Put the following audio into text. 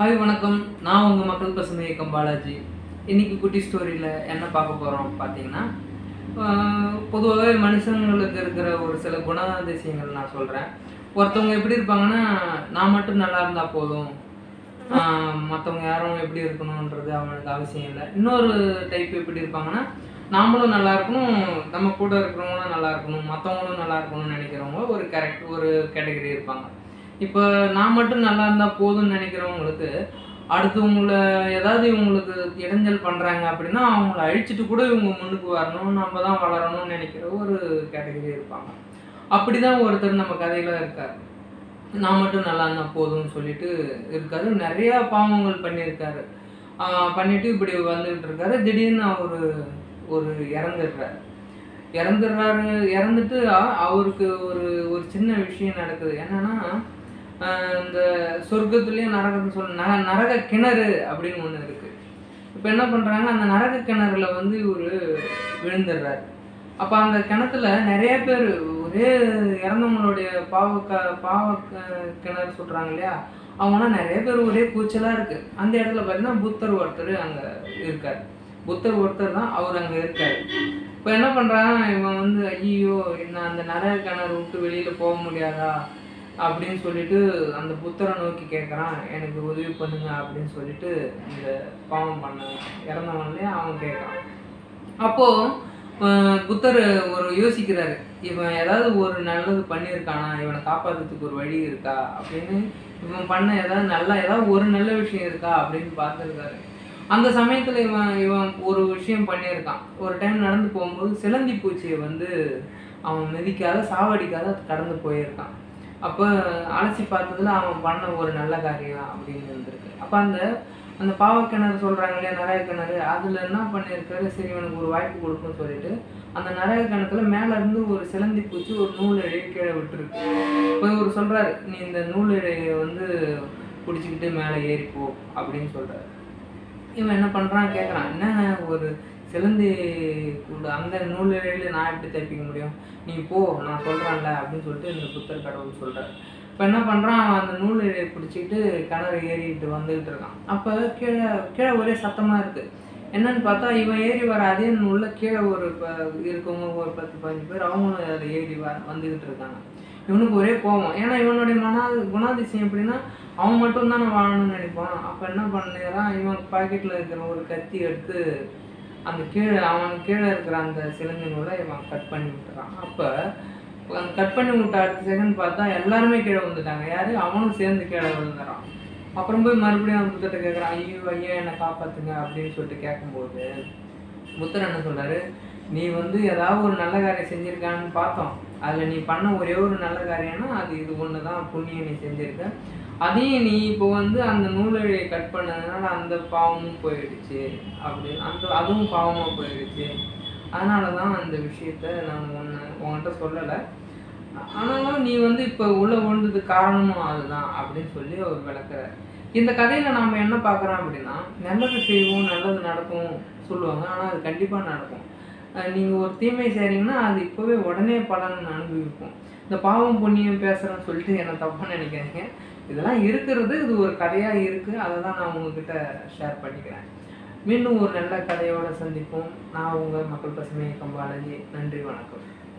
Hi வணக்கம். நான் உங்கள் மக்கள் பசுமை இயக்கம் பாலாஜி. இன்னைக்கு குட்டி ஸ்டோரியில் என்ன பார்க்க போகிறோம் பார்த்தீங்கன்னா பொதுவாகவே மனுஷங்களுக்கு இருக்கிற ஒரு சில குணாதிசயங்கள் நான் சொல்கிறேன் ஒருத்தவங்க எப்படி இருப்பாங்கன்னா நான் மட்டும் நல்லா இருந்தால் போதும். மற்றவங்க யாரும் எப்படி இருக்கணுன்றது அவனுக்கு அவசியம் இல்லை. இன்னொரு டைப் எப்படி இருப்பாங்கன்னா நாமளும் நல்லா இருக்கணும் நம்ம கூட இருக்கிறவங்களும் நல்லா இருக்கணும் மற்றவங்களும் நல்லா இருக்கணும்னு நினைக்கிறவங்க ஒரு கரெக்ட் ஒரு கேட்டகரி இருப்பாங்க. இப்போ நான் மட்டும் நல்லா இருந்தால் போதும்னு நினைக்கிறவங்களுக்கு அடுத்தவங்கள ஏதாவது இவங்களுக்கு இடைஞ்சல் பண்ணுறாங்க அப்படின்னா அவங்கள அழிச்சிட்டு கூட இவங்க முன்னுக்கு வரணும் நம்ம தான் வளரணும்னு நினைக்கிற ஒரு கேட்டகரி இருப்பாங்க. அப்படி தான் ஒருத்தர் நம்ம கதையில் இருக்கார். நான் மட்டும் நல்லா இருந்தால் போதும்னு சொல்லிட்டு இருக்காரு. நிறையா பாவங்கள் பண்ணியிருக்காரு. பண்ணிவிட்டு பண்ணிட்டு இப்படி வந்துகிட்டு இருக்காரு. திடீர்னு அவர் ஒரு இறந்துடுறாரு. இறந்துடுறாரு இறந்துட்டு அவருக்கு ஒரு ஒரு சின்ன விஷயம் நடக்குது. என்னென்னா இந்த சொர்க்கத்துலேயும் நரகம்னு சொல்ல ந நரக கிணறு அப்படின்னு ஒன்று இருக்குது இப்போ என்ன பண்ணுறாங்க அந்த நரக கிணறுல வந்து இவர் விழுந்துடுறாரு. அப்போ அந்த கிணத்துல நிறைய பேர் ஒரே இறந்தவங்களுடைய பாவ க பாவ கிணறு சொல்கிறாங்க இல்லையா? அவங்களாம் நிறைய பேர் ஒரே கூச்சலாக இருக்குது அந்த இடத்துல பார்த்தீங்கன்னா புத்தர் ஒருத்தர் அங்கே இருக்கார். புத்தர் ஒருத்தர் தான் அவர் அங்கே இருக்கார். இப்போ என்ன பண்ணுறாங்க இவன் வந்து ஐயோ என்ன அந்த நரக கிணறு விட்டு வெளியில் போக முடியாதா? அப்படின்னு சொல்லிட்டு அந்த புத்தரை நோக்கி கேட்குறான் எனக்கு உதவி பண்ணுங்க அப்படின்னு சொல்லிட்டு இந்த பாவம் பண்ண இறந்தவன்லேயே அவன் கேட்குறான் அப்போது புத்தர் ஒரு யோசிக்கிறாரு. இவன் ஏதாவது ஒரு நல்லது பண்ணியிருக்கானா? இவனை காப்பாற்றுறதுக்கு ஒரு வழி இருக்கா? அப்படின்னு இவன் பண்ண ஏதாவது நல்ல ஏதாவது ஒரு நல்ல விஷயம் இருக்கா? அப்படின்னு பார்த்துருக்காரு. அந்த சமயத்தில் இவன் இவன் ஒரு விஷயம் பண்ணியிருக்கான். ஒரு டைம் நடந்து போகும்போது சிலந்தி பூச்சியை வந்து அவன் மிதிக்காத சாவடிக்காத கடந்து போயிருக்கான். அப்போ அலசி பார்த்ததுல அவன் பண்ண ஒரு நல்ல காரியம் அப்படின்னு இருந்திருக்கு. அப்போ அந்த அந்த பாவக்கிணறு சொல்கிறாங்க இல்லையா நிறைய கிணறு அதில் என்ன பண்ணியிருக்காரு? சரி இவனுக்கு ஒரு வாய்ப்பு கொடுக்குன்னு சொல்லிட்டு அந்த நிறைய கிணத்துல மேல இருந்து ஒரு சிலந்தி பூச்சி ஒரு நூல் இழையை கீழே விட்டுருக்கு. இப்போ இவர் சொல்கிறாரு நீ இந்த நூல் இழையை வந்து பிடிச்சிக்கிட்டு மேலே ஏறிப்போ அப்படின்னு சொல்கிறாரு இவன் என்ன பண்ணுறான் கேட்குறான் என்ன ஒரு சிலந்தி கூட அந்த நூல் நான் எப்படி தைப்பிக்க முடியும்? நீ போ நான் சொல்கிறேன்ல அப்படின்னு சொல்லிட்டு இந்த புத்தர் கடவுள் சொல்கிறார் இப்போ என்ன பண்ணுறான் அவன் அந்த நூல் இழையை பிடிச்சிக்கிட்டு கிணறு ஏறிட்டு வந்துகிட்டு இருக்கான். அப்போ கீழே கீழே ஒரே சத்தமாக இருக்குது என்னன்னு பார்த்தா இவன் ஏறி வர அதே நூலில் கீழே ஒரு இருக்கவங்க ஒரு பத்து பதினஞ்சு பேர் அவங்களும் அதில் ஏறி வ வந்துக்கிட்டு இருக்காங்க. இவனுக்கு ஒரே கோபம். ஏன்னா இவனுடைய மனா குணாதிசயம் எப்படின்னா அவன் மட்டும் தானே வாழணும்னு நினைப்பான். அப்போ என்ன பண்ணுறான்? இவன் பாக்கெட்டில் இருக்கிற ஒரு கத்தி எடுத்து அந்த கீழே அவன் கீழே இருக்கிற அந்த சிலந்தி நூலை இவன் கட் பண்ணி விட்டுறான். அப்போ அந்த கட் பண்ணி விட்ட அடுத்த செகண்ட் பார்த்தா எல்லாருமே கீழே வந்துட்டாங்க யார்? அவனும் சேர்ந்து கீழே விழுந்துறான். அப்புறம் போய் மறுபடியும் அவன் புத்தட்ட கேட்குறான் ஐயோ ஐயா என்னை காப்பாற்றுங்க அப்படின்னு சொல்லிட்டு கேட்கும்போது புத்தர் என்ன சொல்கிறாரு நீ வந்து ஏதாவது ஒரு நல்ல காரியம் செஞ்சிருக்கான்னு பார்த்தோம். அதில் நீ பண்ண ஒரே ஒரு நல்ல காரியம்னா அது இது ஒன்று தான் புண்ணியம் நீ செஞ்சுருக்க. அதையும் நீ இப்போ வந்து அந்த நூலிழையை கட் பண்ணதுனால அந்த பாவமும் போயிடுச்சு. அப்படி அந்த அதுவும் பாவமாக போயிடுச்சு. அதனால தான் அந்த விஷயத்த நான் ஒன்று உன்கிட்ட சொல்லலை. ஆனாலும் நீ வந்து இப்போ உள்ள விழுந்ததுக்கு காரணமும் அதுதான் அப்படின்னு சொல்லி அவர் விளக்குறாரு. இந்த கதையில் நம்ம என்ன பார்க்குறோம் அப்படின்னா நல்லது செய்வோம் நல்லது நடக்கும் சொல்லுவாங்க. ஆனால் அது கண்டிப்பாக நடக்கும். நீங்கள் ஒரு தீமை செய்கிறீங்கன்னா அது இப்போவே உடனே பலன் அனுபவிக்கும். இந்த பாவம் புண்ணியம் பேசுகிறேன்னு சொல்லிட்டு என்ன தப்பாக நினைக்காதீங்க. இதெல்லாம் இருக்கிறது இது ஒரு கதையாக இருக்கு. அதை தான் நான் உங்ககிட்ட ஷேர் பண்ணிக்கிறேன். மீண்டும் ஒரு நல்ல கதையோட சந்திப்போம். நான் உங்கள் மக்கள் பசுமை கம்பாலஜி. நன்றி வணக்கம்.